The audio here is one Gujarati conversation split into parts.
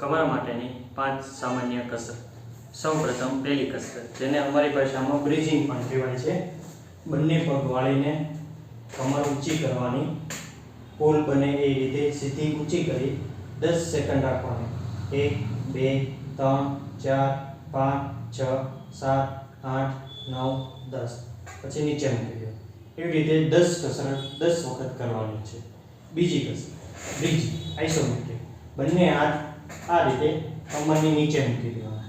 કમર માટેની પાંચ સામાન્ય કસરત સૌપ્રથમ પહેલી કસરત જેને અમારી ભાષામાં બ્રિજિંગ પણ કહેવાય છે. બંને પગ વાળીને કમર ઊંચી કરવાની. પોલ બને એ રીતે સીધી ઊંચી કરી દસ સેકન્ડ રાખવાની. એક, બે, ત્રણ, ચાર, પાંચ, છ, સાત, આઠ, નવ, દસ. પછી નીચે મૂકી દો. એવી રીતે દસ કસરત દસ વખત કરવાની છે. બીજી કસરત બ્રિજ આઈસોમેટ્રિક બંને હાથ આ રીતે કમરની નીચે મૂકી દેવાના.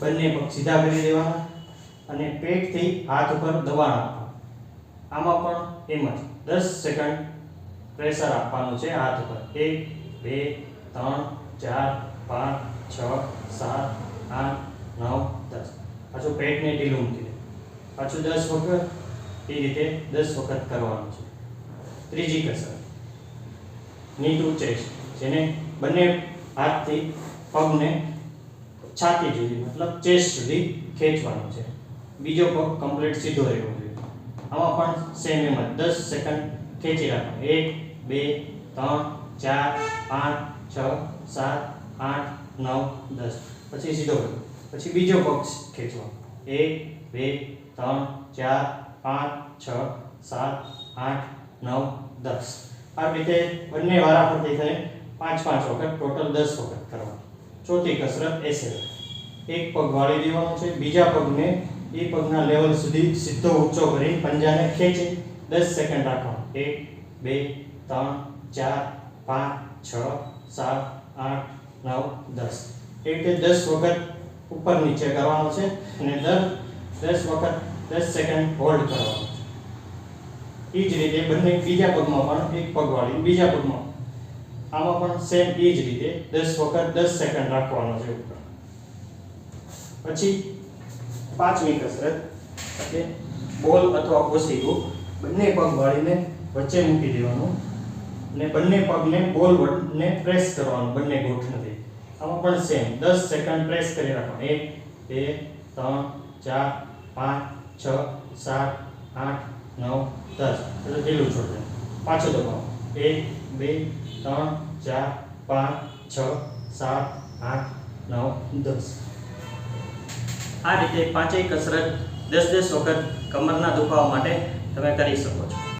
બંને પગ સીધા કરી દેવાના અને પેટથી હાથ ઉપર દબાણ આપવાનું. આમાં પણ એમ જ દસ સેકન્ડ પ્રેશર આપવાનું છે હાથ ઉપર. એક, બે, ત્રણ, ચાર, પાંચ, છ, સાત, આઠ, નવ, દસ. પાછું પેટને ઢીલું મૂકી દે. પાછું દસ વખત એ રીતે દસ વખત કરવાનું છે. ત્રીજી કસરત. ની ટુ ચેસ્ટ જેને બંને હાથથી પગને છાતી સુધી, મતલબ ચેસ્ટ સુધી ખેંચવાનો છે. બીજો પગ કમ્પ્લીટ સીધો રહેવો જોઈએ. આમાં પણ સેમ એમ જ. દસ સેકન્ડ ખેંચી રાખો. એક, બે, ત્રણ, ચાર, પાંચ, છ, સાત, આઠ, નવ, દસ. પછી સીધો કરો. પછી બીજો પગ ખેંચવાનો એક, બે, ત્રણ, ચાર, પાંચ, છ, સાત, આઠ, નવ, દસ. આ રીતે બંને વારાફરતી થઈ પાંચ પાંચ વખત, ટોટલ દસ વખત કરવાનું. ચોથી કસરત એસે એક પગ વાળી દેવાનો છે, બીજા પગને એ પગના લેવલ સુધી સીધો ઊંચો કરી પંજાને ખેંચે. દસ સેકન્ડ રાખવાનું. એક, બે, ત્રણ, ચાર, પાંચ, છ, સાત, આઠ, નવ, દસ. એ રીતે દસ વખત ઉપર નીચે કરવાનો છે અને દર દસ વખત દસ સેકન્ડ હોલ્ડ કરવાનો છે. એ જ રીતે બંને બીજા પગમાં પણ એક પગ વાળી બીજા પગમાં આમાં પણ સેમ એ જ રીતે દસ વખત દસ સેકન્ડ રાખવાનો છે ઉપર પછી પાંચમી કસરત એટલે બોલ અથવા ઓસીકું બંને પગ વાળીને વચ્ચે મૂકી દેવાનું અને બંને પગને બોલ વડને પ્રેસ કરવાનું, બંને ગોઠણથી. આમાં પણ સેમ દસ સેકન્ડ પ્રેસ કરી રાખવાનું. એક, બે, ત્રણ, ચાર, પાંચ, છ, સાત, આઠ, નવ, દસ. એટલે ઢીલું છોડ દે. પાછો દબાવો. એક, બે, ત્રણ ચાર, પાંચ, છ, સાત, આઠ, નવ, દસ. આ રીતે પાંચેય કસરત દસ દસ વખત કમરના દુખાવા માટે તમે કરી શકો છો.